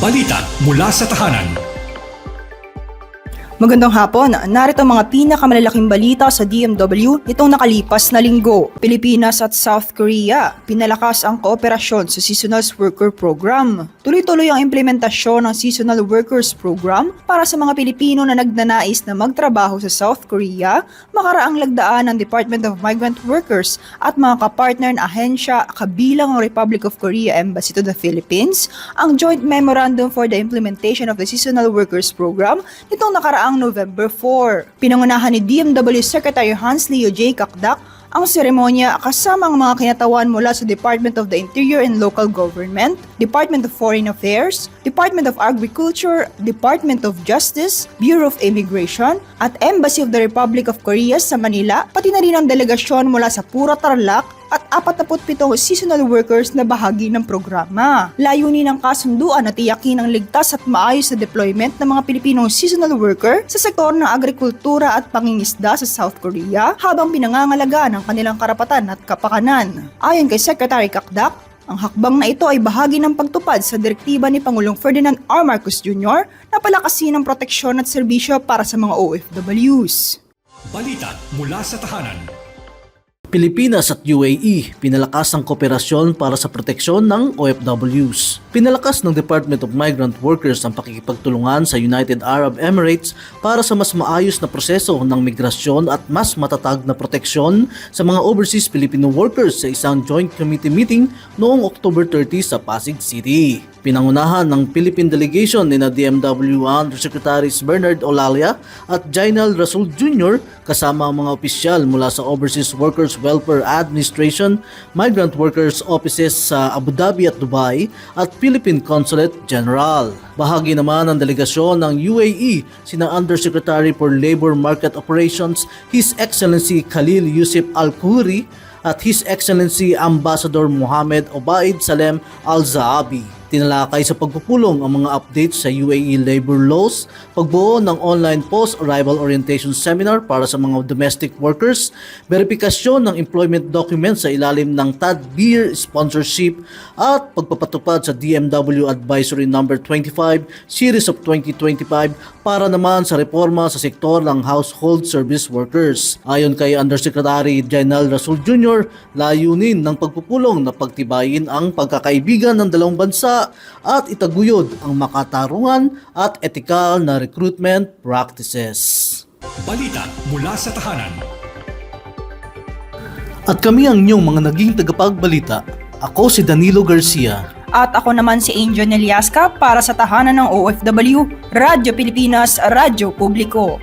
Balita mula sa tahanan. Magandang hapon, narito ang mga pinakamalalaking balita sa DMW nitong nakalipas na linggo. Pilipinas at South Korea, pinalakas ang kooperasyon sa Seasonal Worker Program. Tuloy-tuloy ang implementasyon ng Seasonal Workers Program para sa mga Pilipino na nagnanais na magtrabaho sa South Korea, makaraang lagdaan ng Department of Migrant Workers at mga kapartner na ahensya kabilang ang Republic of Korea Embassy to the Philippines, ang Joint Memorandum for the Implementation of the Seasonal Workers Program nitong nakaraang November 4. Pinangunahan ni DMW Secretary Hans Leo J. Kakdak ang seremonya kasama ang mga kinatawan mula sa Department of the Interior and Local Government, Department of Foreign Affairs, Department of Agriculture, Department of Justice, Bureau of Immigration, at Embassy of the Republic of Korea sa Manila, pati na rin ang delegasyon mula sa Pura Tarlac at 47 seasonal workers na bahagi ng programa. Layunin ng kasunduan na tiyakin ang ligtas at maayos na deployment ng mga Pilipinong seasonal worker sa sektor ng agrikultura at pangingisda sa South Korea habang pinangangalagaan ang kanilang karapatan at kapakanan. Ayon kay Secretary Kakdak, ang hakbang na ito ay bahagi ng pagtupad sa direktiba ni Pangulong Ferdinand R. Marcos Jr. na palakasin ang proteksyon at serbisyo para sa mga OFWs. Balita mula sa tahanan. Pilipinas at UAE pinalakas ang kooperasyon para sa proteksyon ng OFWs. Pinalakas ng Department of Migrant Workers ang pakikipagtulungan sa United Arab Emirates para sa mas maayos na proseso ng migrasyon at mas matatag na proteksyon sa mga overseas Filipino workers sa isang joint committee meeting noong October 30 sa Pasig City. Pinangunahan ng Philippine Delegation ni na DMW Undersecretaries Bernard Olalia at Jainal Rasul Jr. kasama ang mga opisyal mula sa Overseas Workers Welfare Administration, Migrant Workers Offices sa Abu Dhabi at Dubai at Philippine Consulate General. Bahagi naman ng delegasyon ng UAE sina Undersecretary for Labor Market Operations His Excellency Khalil Yusuf Al-Khoury at His Excellency Ambassador Mohammed Obaid Salem Al-Zaabi. Tinalakay sa pagpupulong ang mga updates sa UAE labor laws, pagbuo ng online post-arrival orientation seminar para sa mga domestic workers, verifikasyon ng employment documents sa ilalim ng TAD-BEER sponsorship at pagpapatupad sa DMW Advisory Number 25 Series of 2025 para naman sa reforma sa sektor ng household service workers. Ayon kay Undersecretary General Rasul Jr., layunin ng pagpupulong na pagtibayin ang pagkakaibigan ng dalawang bansa at itaguyod ang makatarungan at etikal na recruitment practices. Balita mula sa tahanan. At kami ang inyong mga naging tagapagbalita. Ako si Danilo Garcia. At ako naman si Angel Neliasca para sa tahanan ng OFW, Radyo Pilipinas, Radyo Publiko.